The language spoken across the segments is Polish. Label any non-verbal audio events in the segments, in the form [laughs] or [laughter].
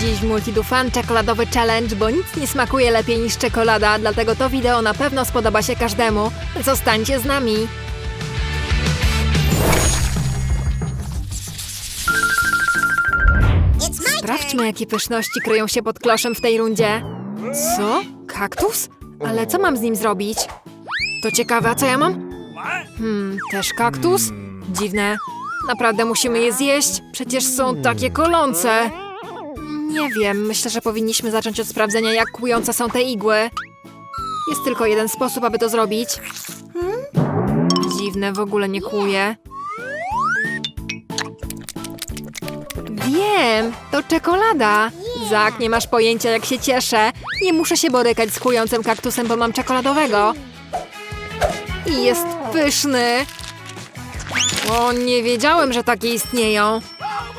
Dziś w Multidu Fan czekoladowy challenge, bo nic nie smakuje lepiej niż czekolada, dlatego to wideo na pewno spodoba się każdemu. Zostańcie z nami! Sprawdźmy, jakie pyszności kryją się pod kloszem w tej rundzie. Co? Kaktus? Ale co mam z nim zrobić? To ciekawe, a co ja mam? Hmm, też kaktus? Dziwne. Naprawdę musimy je zjeść? Przecież są takie kolące. Nie wiem, myślę, że powinniśmy zacząć od sprawdzenia, jak kłujące są te igły. Jest tylko jeden sposób, aby to zrobić. Dziwne, w ogóle nie kłuje. Wiem, to czekolada. Zak, nie masz pojęcia, jak się cieszę. Nie muszę się borykać z kłującym kaktusem, bo mam czekoladowego. I jest pyszny. O, nie wiedziałem, że takie istnieją.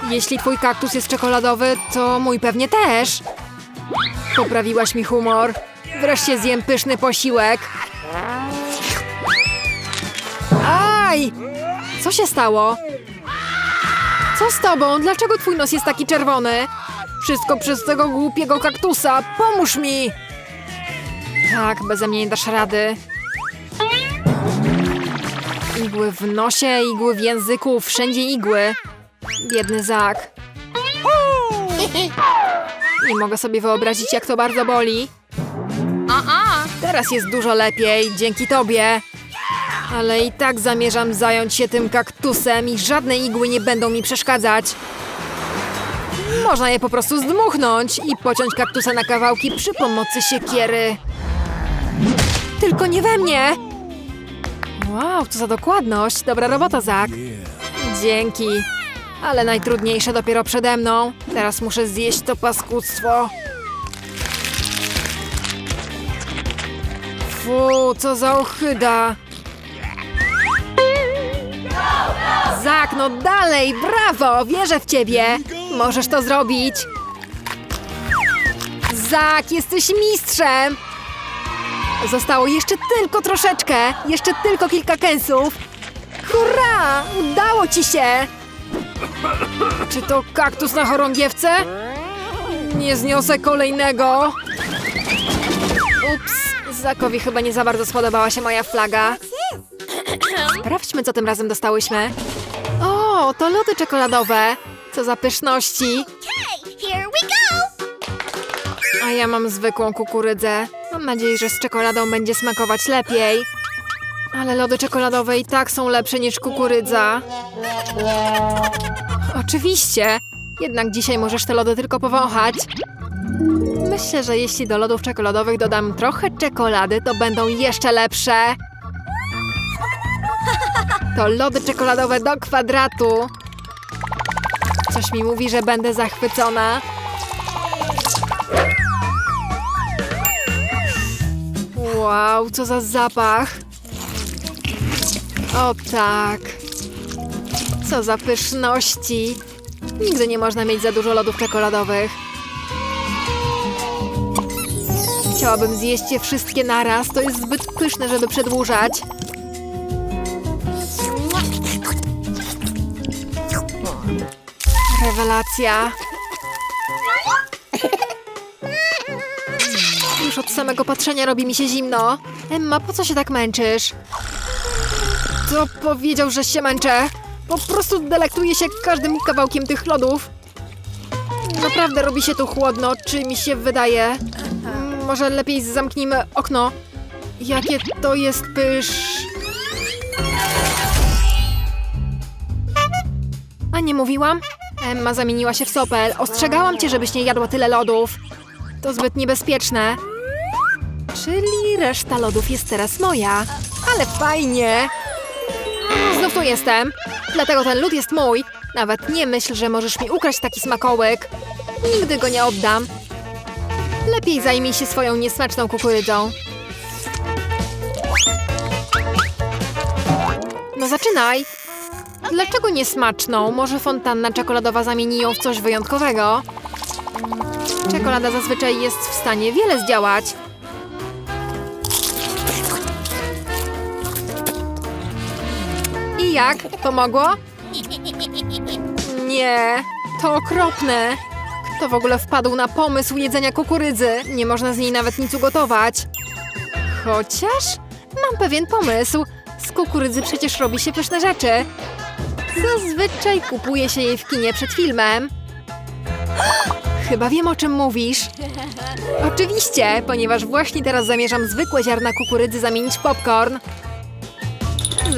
Jeśli twój kaktus jest czekoladowy, to mój pewnie też. Poprawiłaś mi humor. Wreszcie zjem pyszny posiłek. Aj! Co się stało? Co z tobą? Dlaczego twój nos jest taki czerwony? Wszystko przez tego głupiego kaktusa. Pomóż mi! Tak, beze mnie nie dasz rady. Igły w nosie, igły w języku, wszędzie igły. Biedny Zak. Nie mogę sobie wyobrazić, jak to bardzo boli. Teraz jest dużo lepiej, dzięki tobie. Ale i tak zamierzam zająć się tym kaktusem i żadne igły nie będą mi przeszkadzać. Można je po prostu zdmuchnąć i pociąć kaktusa na kawałki przy pomocy siekiery. Tylko nie we mnie! Wow, co za dokładność. Dobra robota, Zak. Dzięki. Ale najtrudniejsze dopiero przede mną. Teraz muszę zjeść to paskudztwo. Fu, co za ochyda. Zak, no dalej, brawo, wierzę w ciebie. Możesz to zrobić. Zak, jesteś mistrzem. Zostało jeszcze tylko troszeczkę. Jeszcze tylko kilka kęsów. Hurra! Udało ci się! Czy to kaktus na chorągiewce? Nie zniosę kolejnego. Ups, Zakowi chyba nie za bardzo spodobała się moja flaga. Sprawdźmy, co tym razem dostałyśmy. O, to lody czekoladowe. Co za pyszności. A ja mam zwykłą kukurydzę. Mam nadzieję, że z czekoladą będzie smakować lepiej. Ale lody czekoladowe i tak są lepsze niż kukurydza. Oczywiście. Jednak dzisiaj możesz te lody tylko powąchać. Myślę, że jeśli do lodów czekoladowych dodam trochę czekolady, to będą jeszcze lepsze. To lody czekoladowe do kwadratu. Coś mi mówi, że będę zachwycona. Wow, co za zapach! O tak! Co za pyszności! Nigdy nie można mieć za dużo lodów czekoladowych. Chciałabym zjeść je wszystkie naraz, to jest zbyt pyszne, żeby przedłużać. Rewelacja! Już od samego patrzenia robi mi się zimno. Emma, po co się tak męczysz? To powiedział, że się męczę. Po prostu delektuję się każdym kawałkiem tych lodów. Naprawdę robi się tu chłodno, czy mi się wydaje? Może lepiej zamknijmy okno. Jakie to jest pysz... A nie mówiłam? Emma zamieniła się w sopel. Ostrzegałam cię, żebyś nie jadła tyle lodów. To zbyt niebezpieczne. Czyli reszta lodów jest teraz moja. Ale fajnie! Znów tu jestem. Dlatego ten lód jest mój. Nawet nie myśl, że możesz mi ukraść taki smakołyk. Nigdy go nie oddam. Lepiej zajmij się swoją niesmaczną kukurydzą. No zaczynaj. Dlaczego niesmaczną? Może fontanna czekoladowa zamieni ją w coś wyjątkowego? Czekolada zazwyczaj jest w stanie wiele zdziałać. I jak? Pomogło? Nie, to okropne. Kto w ogóle wpadł na pomysł jedzenia kukurydzy? Nie można z niej nawet nic ugotować. Chociaż mam pewien pomysł. Z kukurydzy przecież robi się pyszne rzeczy. Zazwyczaj kupuje się jej w kinie przed filmem. [gasps] Chyba wiem o czym mówisz. Oczywiście, ponieważ właśnie teraz zamierzam zwykłe ziarna kukurydzy zamienić w popcorn.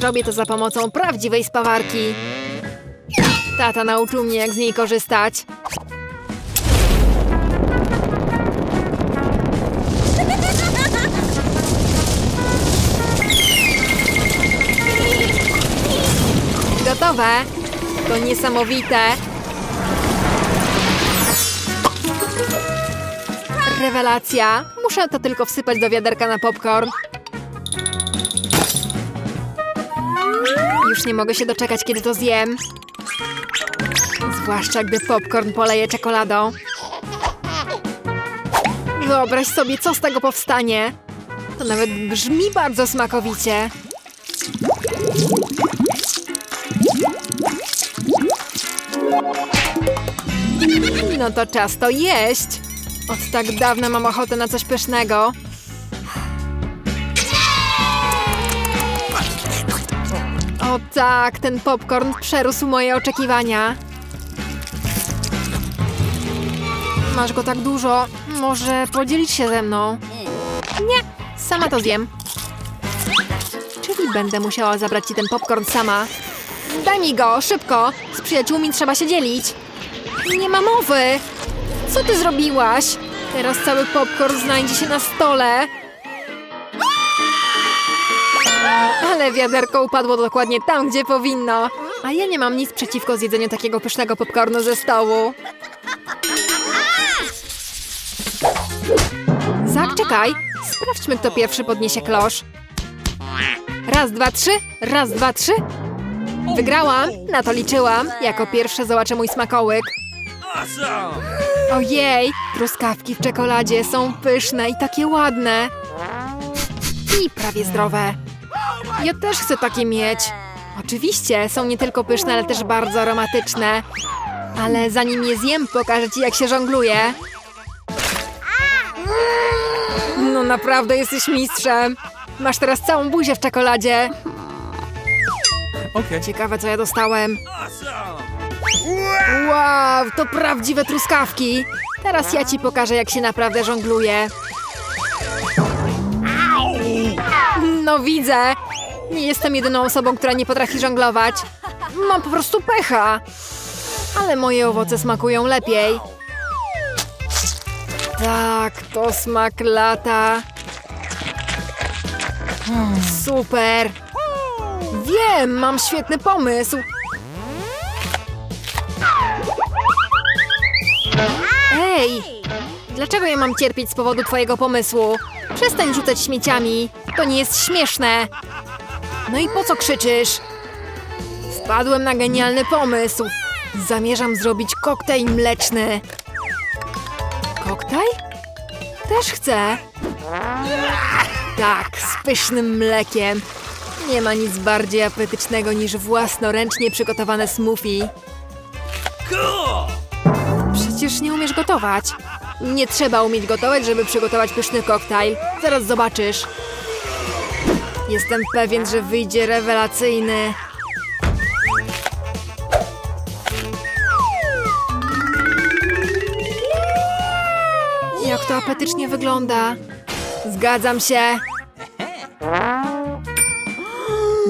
Zrobię to za pomocą prawdziwej spawarki. Tata nauczył mnie, jak z niej korzystać. Gotowe. To niesamowite. Rewelacja. Muszę to tylko wsypać do wiaderka na popcorn. Już nie mogę się doczekać, kiedy to zjem. Zwłaszcza, gdy popcorn poleje czekoladą. Wyobraź sobie, co z tego powstanie. To nawet brzmi bardzo smakowicie. No to czas to jeść. Od tak dawna mam ochotę na coś pysznego. O tak, ten popcorn przerósł moje oczekiwania. Masz go tak dużo. Może podzielić się ze mną? Nie, sama to zjem. Czyli będę musiała zabrać ci ten popcorn sama. Daj mi go, szybko. Z przyjaciółmi trzeba się dzielić. Nie ma mowy. Co ty zrobiłaś? Teraz cały popcorn znajdzie się na stole. Ale wiaderko upadło dokładnie tam, gdzie powinno. A ja nie mam nic przeciwko zjedzeniu takiego pysznego popcornu ze stołu. Zak, czekaj. Sprawdźmy, kto pierwszy podniesie klosz. Raz, dwa, trzy. Raz, dwa, trzy. Wygrałam. Na to liczyłam. Jako pierwsze zobaczę mój smakołyk. Ojej, truskawki w czekoladzie są pyszne i takie ładne. I prawie zdrowe. Ja też chcę takie mieć. Oczywiście, są nie tylko pyszne, ale też bardzo aromatyczne. Ale zanim je zjem, pokażę ci, jak się żongluje. No naprawdę jesteś mistrzem. Masz teraz całą buzię w czekoladzie. Okay. Ciekawe, co ja dostałem. Wow, to prawdziwe truskawki. Teraz ja ci pokażę, jak się naprawdę żongluje. No widzę. Nie jestem jedyną osobą, która nie potrafi żonglować. Mam po prostu pecha. Ale moje owoce smakują lepiej. Tak, to smak lata. Super. Wiem, mam świetny pomysł. Ej! Dlaczego ja mam cierpieć z powodu twojego pomysłu? Przestań rzucać śmieciami. To nie jest śmieszne. No i po co krzyczysz? Wpadłem na genialny pomysł. Zamierzam zrobić koktajl mleczny. Koktajl? Też chcę. Tak, z pysznym mlekiem. Nie ma nic bardziej apetycznego niż własnoręcznie przygotowane smoothie. Przecież nie umiesz gotować. Nie trzeba umieć gotować, żeby przygotować pyszny koktajl. Zaraz zobaczysz. Jestem pewien, że wyjdzie rewelacyjny. Jak to apetycznie wygląda. Zgadzam się.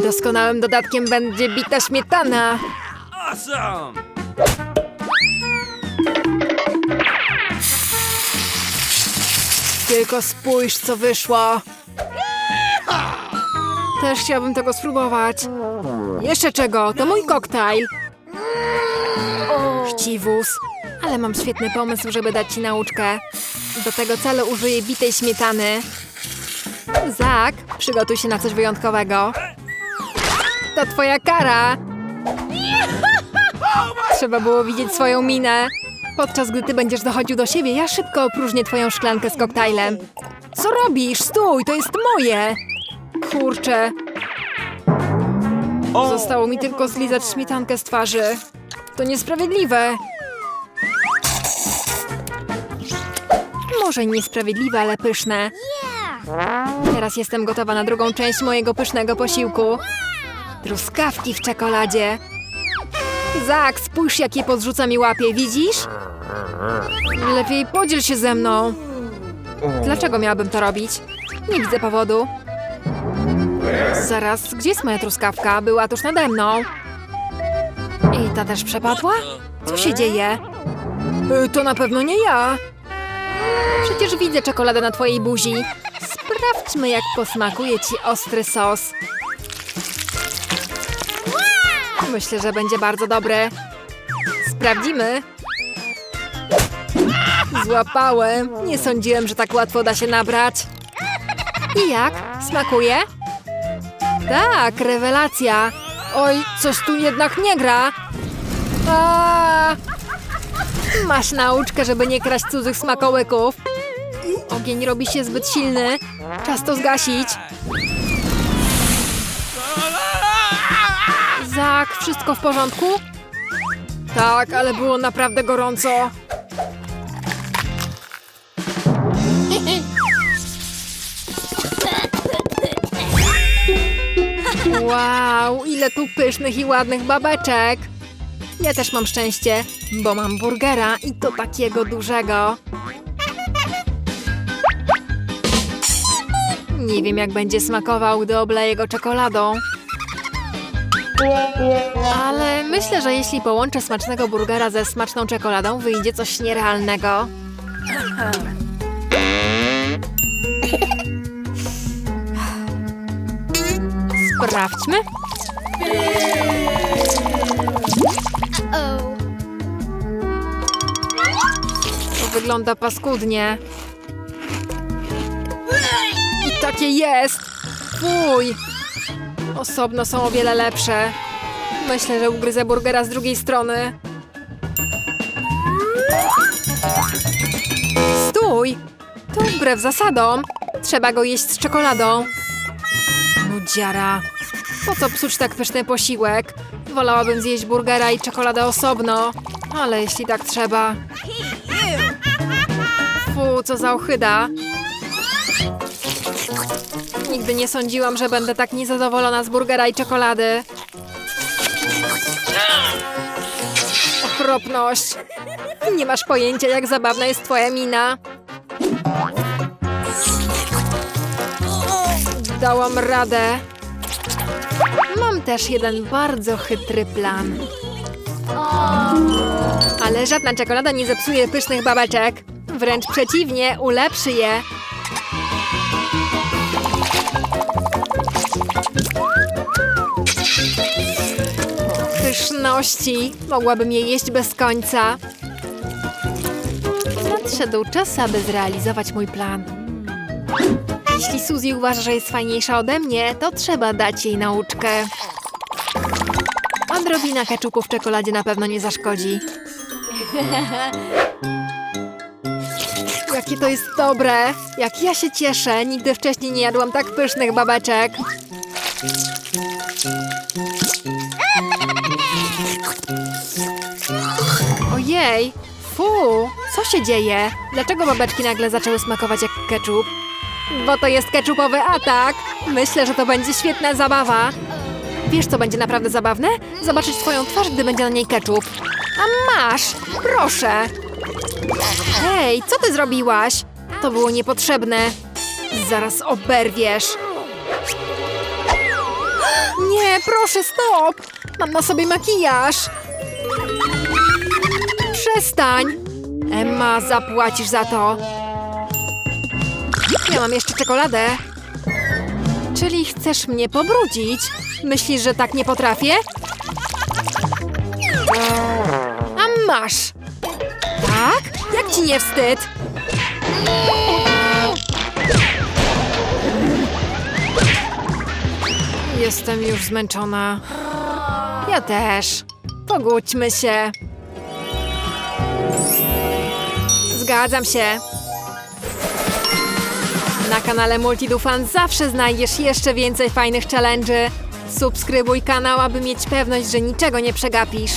Doskonałym dodatkiem będzie bita śmietana. Awesome! Tylko spójrz, co wyszło. Też chciałabym tego spróbować. Jeszcze czego? To mój koktajl. Chciwus. Ale mam świetny pomysł, żeby dać ci nauczkę. Do tego celu użyję bitej śmietany. Zak, przygotuj się na coś wyjątkowego. To twoja kara. Trzeba było widzieć swoją minę. Podczas gdy ty będziesz dochodził do siebie, ja szybko opróżnię twoją szklankę z koktajlem. Co robisz? Stój, to jest moje! Kurczę. Zostało mi tylko zlizać śmietankę z twarzy. To niesprawiedliwe. Może niesprawiedliwe, ale pyszne. Teraz jestem gotowa na drugą część mojego pysznego posiłku. Truskawki w czekoladzie. Zak, spójrz jakie podrzuca mi łapie, widzisz? Lepiej podziel się ze mną. Dlaczego miałabym to robić? Nie widzę powodu. Zaraz, gdzie jest moja truskawka? Była tuż nade mną. I ta też przepadła? Co się dzieje? Y, To na pewno nie ja. Przecież widzę czekoladę na twojej buzi. Sprawdźmy, jak posmakuje ci ostry sos. Myślę, że będzie bardzo dobry. Sprawdzimy. Złapałem. Nie sądziłem, że tak łatwo da się nabrać. I jak? Smakuje? Tak, rewelacja. Oj, coś tu jednak nie gra. A! Masz nauczkę, żeby nie kraść cudzych smakołyków. Ogień robi się zbyt silny. Czas to zgasić. Zak, wszystko w porządku? Tak, ale było naprawdę gorąco. Wow, ile tu pysznych i ładnych babeczek. Ja też mam szczęście, bo mam burgera i to takiego dużego. Nie wiem, jak będzie smakował, gdy obleję go czekoladą. Ale myślę, że jeśli połączę smacznego burgera ze smaczną czekoladą, wyjdzie coś nierealnego. Sprawdźmy. To wygląda paskudnie. I takie jest! Fuj! Osobno są o wiele lepsze. Myślę, że ugryzę burgera z drugiej strony. Stój! To wbrew zasadom. Trzeba go jeść z czekoladą. Nudziara. Po co psuć tak pyszny posiłek? Wolałabym zjeść burgera i czekoladę osobno. Ale jeśli tak trzeba... Fu, co za ochyda. Nigdy nie sądziłam, że będę tak niezadowolona z burgera i czekolady. Okropność. Nie masz pojęcia, jak zabawna jest twoja mina. Dałam radę. Mam też jeden bardzo chytry plan. Ale żadna czekolada nie zepsuje pysznych babeczek. Wręcz przeciwnie, ulepszy je. Pyszności. Mogłabym je jeść bez końca. Nadszedł czas, aby zrealizować mój plan. Jeśli Suzy uważa, że jest fajniejsza ode mnie, to trzeba dać jej nauczkę. Odrobina keczupu w czekoladzie na pewno nie zaszkodzi. [laughs] Jakie to jest dobre! Jak ja się cieszę! Nigdy wcześniej nie jadłam tak pysznych babeczek. [laughs] Ojej! Fu! Co się dzieje? Dlaczego babeczki nagle zaczęły smakować jak ketchup? Bo to jest ketchupowy atak! Myślę, że to będzie świetna zabawa. Wiesz, co będzie naprawdę zabawne? Zobaczyć twoją twarz, gdy będzie na niej ketchup. A masz! Proszę! Hej, co ty zrobiłaś? To było niepotrzebne. Zaraz oberwiesz. Nie, proszę, stop! Mam na sobie makijaż. Przestań! Emma, zapłacisz za to. Ja mam jeszcze czekoladę. Czyli chcesz mnie pobrudzić? Myślisz, że tak nie potrafię? A masz! Tak? Jak ci nie wstyd? Jestem już zmęczona. Ja też. Pogódźmy się. Zgadzam się. Na kanale Multidufan zawsze znajdziesz jeszcze więcej fajnych challenge'y. Subskrybuj kanał, aby mieć pewność, że niczego nie przegapisz.